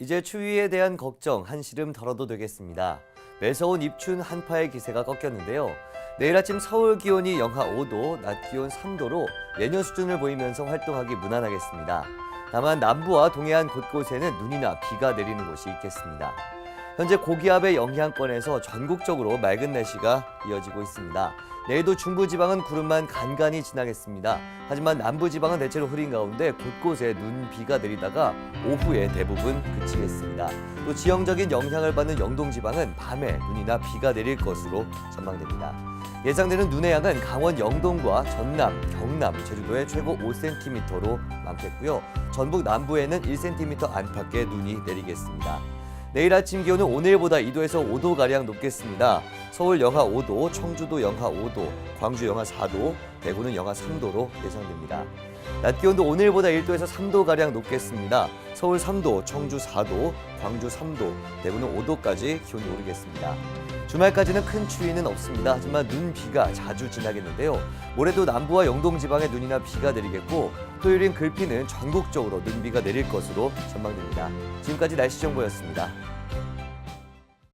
이제 추위에 대한 걱정 한시름 덜어도 되겠습니다. 매서운 입춘 한파의 기세가 꺾였는데요. 내일 아침 서울 기온이 영하 5도, 낮 기온 3도로 예년 수준을 보이면서 활동하기 무난하겠습니다. 다만 남부와 동해안 곳곳에는 눈이나 비가 내리는 곳이 있겠습니다. 현재 고기압의 영향권에서 전국적으로 맑은 날씨가 이어지고 있습니다. 내일도 중부지방은 구름만 간간히 지나겠습니다. 하지만 남부지방은 대체로 흐린 가운데 곳곳에 눈, 비가 내리다가 오후에 대부분 그치겠습니다. 또 지형적인 영향을 받는 영동지방은 밤에 눈이나 비가 내릴 것으로 전망됩니다. 예상되는 눈의 양은 강원 영동과 전남, 경남, 제주도에 최고 5cm로 많겠고요. 전북 남부에는 1cm 안팎의 눈이 내리겠습니다. 내일 아침 기온은 오늘보다 2도에서 5도 가량 높겠습니다. 서울 영하 5도, 청주도 영하 5도, 광주 영하 4도, 대구는 영하 3도로 예상됩니다. 낮 기온도 오늘보다 1도에서 3도 가량 높겠습니다. 서울 3도, 청주 4도, 광주 3도, 대구는 5도까지 기온이 오르겠습니다. 주말까지는 큰 추위는 없습니다. 하지만 눈, 비가 자주 지나겠는데요. 모레도 남부와 영동 지방에 눈이나 비가 내리겠고 토요일인 글피는 전국적으로 눈 비가 내릴 것으로 전망됩니다. 지금까지 날씨 정보였습니다.